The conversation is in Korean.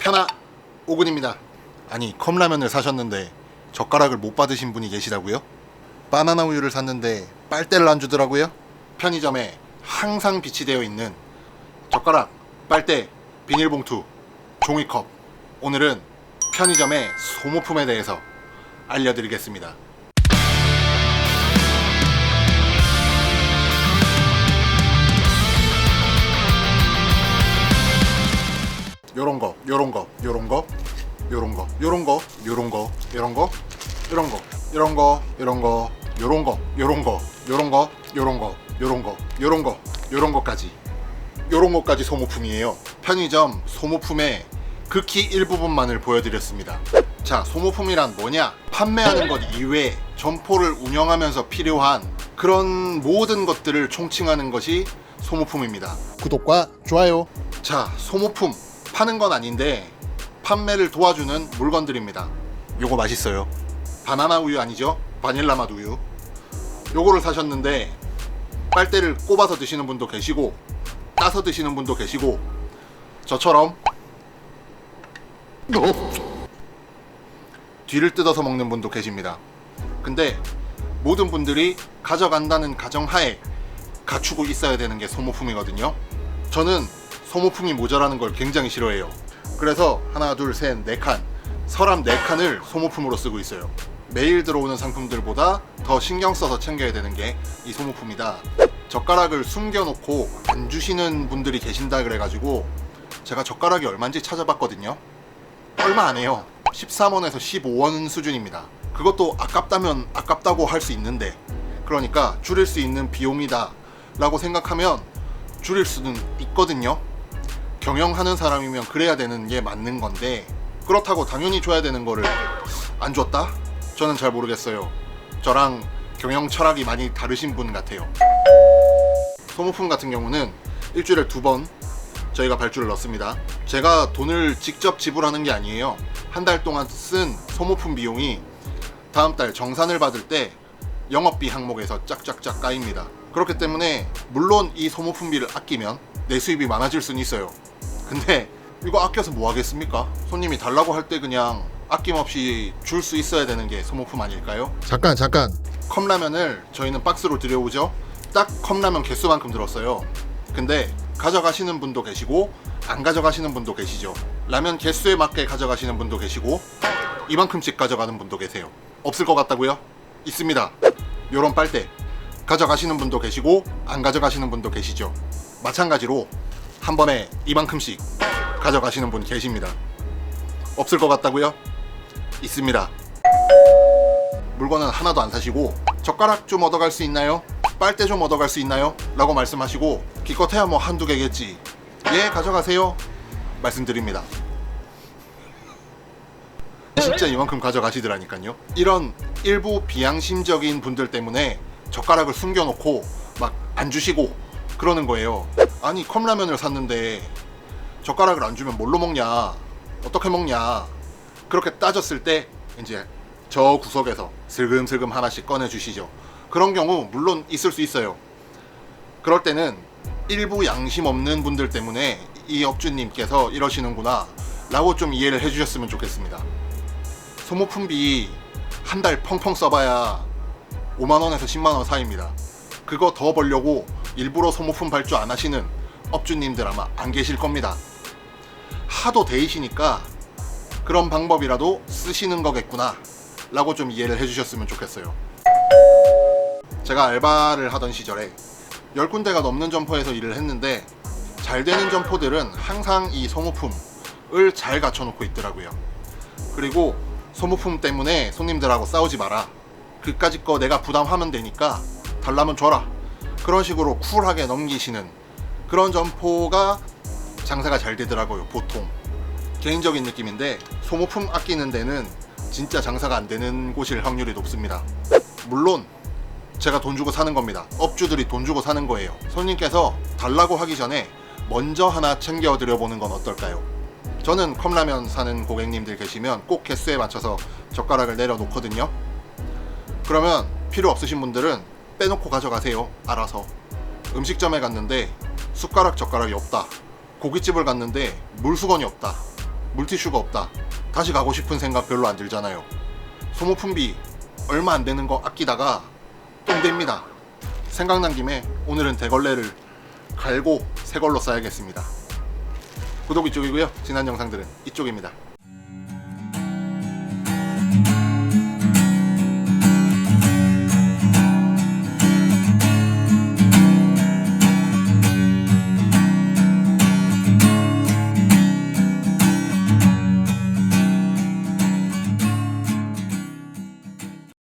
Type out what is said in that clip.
편하 오군입니다. 아니 컵라면을 사셨는데 젓가락을 못 받으신 분이 계시다고요? 바나나 우유를 샀는데 빨대를 안 주더라고요? 편의점에 항상 비치되어 있는 젓가락, 빨대, 비닐봉투, 종이컵. 오늘은 편의점의 소모품에 대해서 알려드리겠습니다. 요런 거, 요런 거, 요런 거, 요런 거, 요런 거, 요런 거, 요런 거, 요런 거, 요런 거, 요런 거, 요런 거, 요런 거, 요런 거, 요런 거, 요런 거, 요런 거까지. 요런 것까지 소모품이에요. 편의점 소모품의 극히 일부분만을 보여드렸습니다. 자, 소모품이란 뭐냐? 판매하는 것 이외에 점포를 운영하면서 필요한 그런 모든 것들을 총칭하는 것이 소모품입니다. 구독과 좋아요. 자, 소모품 파는 건 아닌데 판매를 도와주는 물건들입니다. 요거 맛있어요. 바나나 우유 아니죠? 바닐라 맛 우유. 요거를 사셨는데 빨대를 꼽아서 드시는 분도 계시고 따서 드시는 분도 계시고 저처럼 뒤를 뜯어서 먹는 분도 계십니다. 근데 모든 분들이 가져간다는 가정하에 갖추고 있어야 되는 게 소모품이거든요. 저는 소모품이 모자라는 걸 굉장히 싫어해요. 그래서 하나, 둘, 셋, 네 칸, 서랍 네 칸을 소모품으로 쓰고 있어요. 매일 들어오는 상품들보다 더 신경 써서 챙겨야 되는 게 이 소모품이다. 젓가락을 숨겨놓고 안 주시는 분들이 계신다 그래가지고 제가 젓가락이 얼마인지 찾아봤거든요. 얼마 안 해요. 13원에서 15원 수준입니다. 그것도 아깝다면 아깝다고 할 수 있는데 그러니까 줄일 수 있는 비용이다 라고 생각하면 줄일 수는 있거든요. 경영하는 사람이면 그래야 되는 게 맞는 건데 그렇다고 당연히 줘야 되는 거를 안 줬다? 저는 잘 모르겠어요. 저랑 경영 철학이 많이 다르신 분 같아요. 소모품 같은 경우는 일주일에 두 번 저희가 발주를 넣습니다. 제가 돈을 직접 지불하는 게 아니에요. 한 달 동안 쓴 소모품 비용이 다음 달 정산을 받을 때 영업비 항목에서 짝짝짝 까입니다. 그렇기 때문에 물론 이 소모품비를 아끼면 내 수입이 많아질 수는 있어요. 근데 이거 아껴서 뭐 하겠습니까? 손님이 달라고 할 때 그냥 아낌없이 줄 수 있어야 되는 게 소모품 아닐까요? 잠깐 잠깐 컵라면을 저희는 박스로 들여오죠. 딱 컵라면 개수만큼 들었어요. 근데 가져가시는 분도 계시고 안 가져가시는 분도 계시죠. 라면 개수에 맞게 가져가시는 분도 계시고 이만큼씩 가져가는 분도 계세요. 없을 것 같다고요? 있습니다. 요런 빨대 가져가시는 분도 계시고 안 가져가시는 분도 계시죠. 마찬가지로 한 번에 이만큼씩 가져가시는 분 계십니다. 없을 것 같다고요? 있습니다. 물건은 하나도 안 사시고 젓가락 좀 얻어갈 수 있나요? 빨대 좀 얻어갈 수 있나요? 라고 말씀하시고 기껏해야 뭐 한두 개겠지 예 가져가세요 말씀드립니다 진짜 이만큼 가져가시더라니까요 이런 일부 비양심적인 분들 때문에 젓가락을 숨겨놓고 막 안 주시고 그러는 거예요 아니 컵라면을 샀는데 젓가락을 안 주면 뭘로 먹냐 어떻게 먹냐 그렇게 따졌을 때 이제 저 구석에서 슬금슬금 하나씩 꺼내 주시죠. 그런 경우 물론 있을 수 있어요. 그럴 때는 일부 양심 없는 분들 때문에 이 업주님께서 이러시는구나 라고 좀 이해를 해주셨으면 좋겠습니다. 소모품비 한 달 펑펑 써봐야 5만원에서 10만원 사이입니다. 그거 더 벌려고 일부러 소모품 발주 안 하시는 업주님들 아마 안 계실 겁니다. 하도 데이시니까 그런 방법이라도 쓰시는 거겠구나 라고 좀 이해를 해주셨으면 좋겠어요. 제가 알바를 하던 시절에 10군데가 넘는 점포에서 일을 했는데 잘 되는 점포들은 항상 이 소모품을 잘 갖춰놓고 있더라고요. 그리고 소모품 때문에 손님들하고 싸우지 마라. 그까짓 거 내가 부담하면 되니까 달라면 줘라 그런 식으로 쿨하게 넘기시는 그런 점포가 장사가 잘 되더라고요 보통 개인적인 느낌인데 소모품 아끼는 데는 진짜 장사가 안 되는 곳일 확률이 높습니다. 물론 제가 돈 주고 사는 겁니다. 업주들이 돈 주고 사는 거예요. 손님께서 달라고 하기 전에 먼저 하나 챙겨 드려 보는 건 어떨까요? 저는 컵라면 사는 고객님들 계시면 꼭 개수에 맞춰서 젓가락을 내려놓거든요. 그러면 필요 없으신 분들은 빼놓고 가져가세요. 알아서. 음식점에 갔는데 숟가락 젓가락이 없다. 고깃집을 갔는데 물수건이 없다. 물티슈가 없다. 다시 가고 싶은 생각 별로 안 들잖아요. 소모품비 얼마 안 되는 거 아끼다가 똥됩니다. 생각난 김에 오늘은 대걸레를 갈고 새 걸로 써야겠습니다. 구독 이쪽이고요. 지난 영상들은 이쪽입니다.